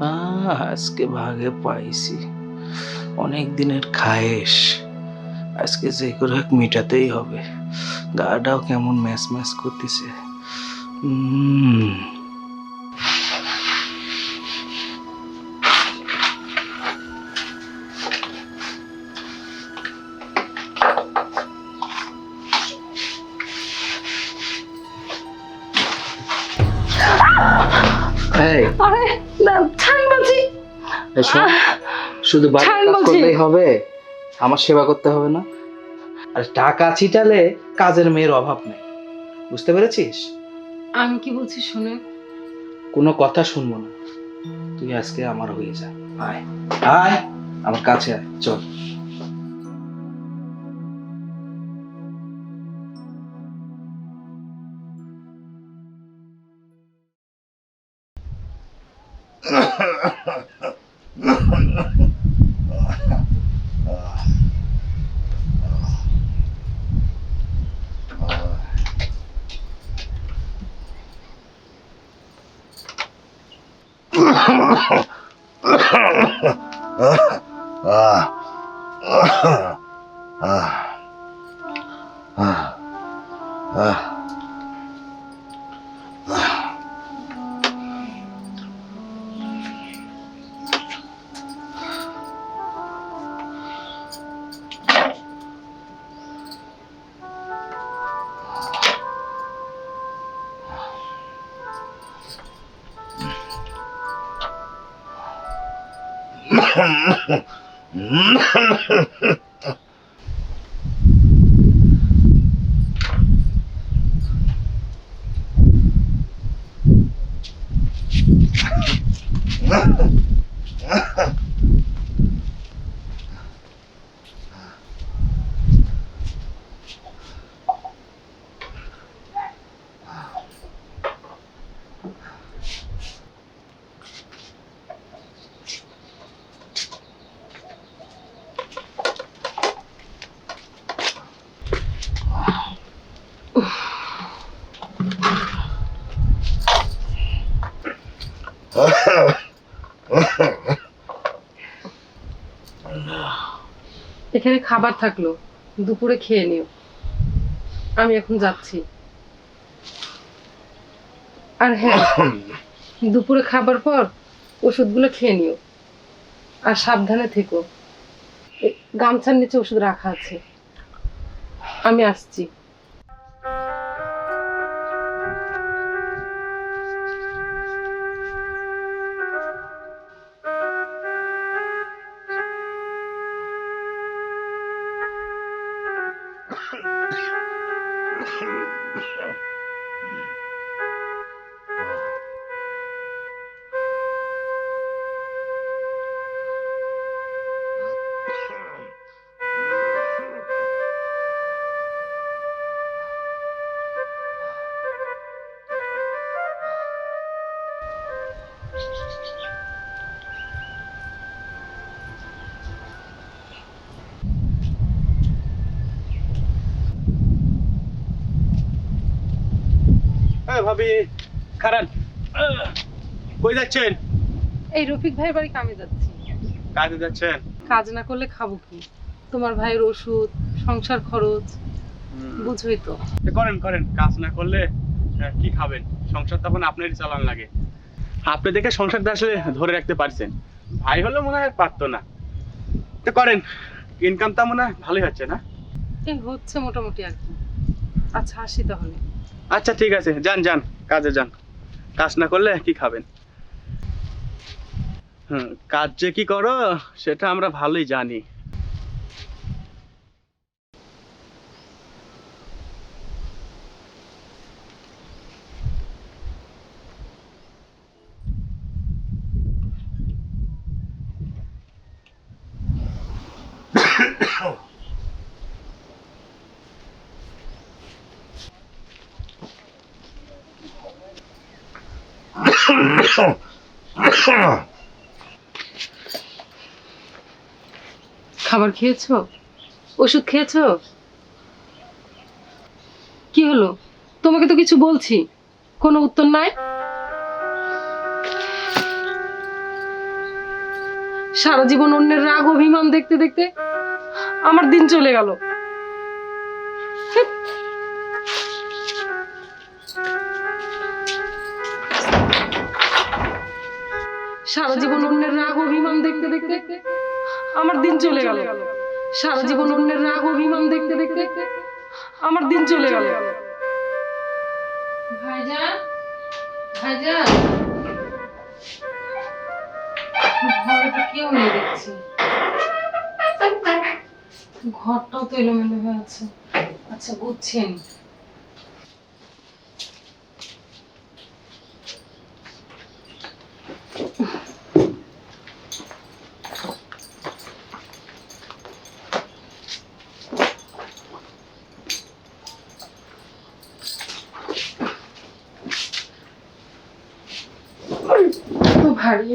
আজকে ভাগে পাইছি। অনেক দিনের খায়েশ। আজকে যে করে হোক মিটাতেই হবে। গাটাও কেমন ম্যাচ ম্যাচ করতেছে। উম, এসো। শুধু বাড়ির কাজ করলেই হবে আমার সেবা করতে হবে না। আর টাকা ছিটালে কাজের মেয়ের অভাব নেই। বুঝতে পেরেছিস? আমি কি বলছি শুনে? কোনো কথা শুনব না। তুই আজকে আমার হয়ে যা। আয়। আয়। আমার কাছে আয়। চল। 啊啊啊啊啊！嗯哼嗯哼哼哼 এখানে খাবার থাকল, দুপুরে খেয়ে নিও। আমি এখন যাচ্ছি। আর হ্যাঁ দুপুরে খাবার পর ওষুধগুলো খেয়ে নিও। আর সাবধানে থেকো। গামছার নিচে ওষুধ রাখা আছে। আমি আসছি। হ্যাঁ ভাবি খারান কই যাচ্ছেন? এই রফিক ভাইয়ের বাড়ি কামে যাচ্ছি। কাজে যাচ্ছেন? কাজ না করলে খাব কি? তোমার ভাইয়ের ওষুধ সংসার খরচ বুঝোই তো। তো করেন করেন কাজ না করলে কি খাবেন? সংসার তখন আপনারই চালান লাগে। আপনি দেখে সংসারটা আসলে ধরে রাখতে পারছেন। ভাই হলে মনে হয় পারতো না। তো করেন ইনকামটা মনে হয় ভালোই হচ্ছে না? হচ্ছে মোটামুটি আর কি। আচ্ছা আসি তাহলে। আচ্ছা ঠিক আছে যান যান কাজে যান। কাজ না করলে কি খাবেন? হুম কাজ যে কি করো সেটা আমরা ভালোই জানি। খাবার খেয়েছো? ওষুধ খেয়েছো? কি হলো? তোমাকে তো কিছু বলছি। কোনো উত্তর নাই? সারা জীবন অন্যের রাগ, অভিমান দেখতে দেখতে আমার দিন চলে গেল। সারা জীবন অন্যের রাগ অভিমান দেখতে দেখতে আমার দিন চলে গেল। সারা জীবন অন্যের রাগ অভিমান দেখতে দেখতে আমার দিন চলে গেল। ভাইজান ভাইজান। ঘরে কেউ নেই ঘরটাও তো এলোমেলো হয়ে আছে। আচ্ছা বুঝছেন তো ভারী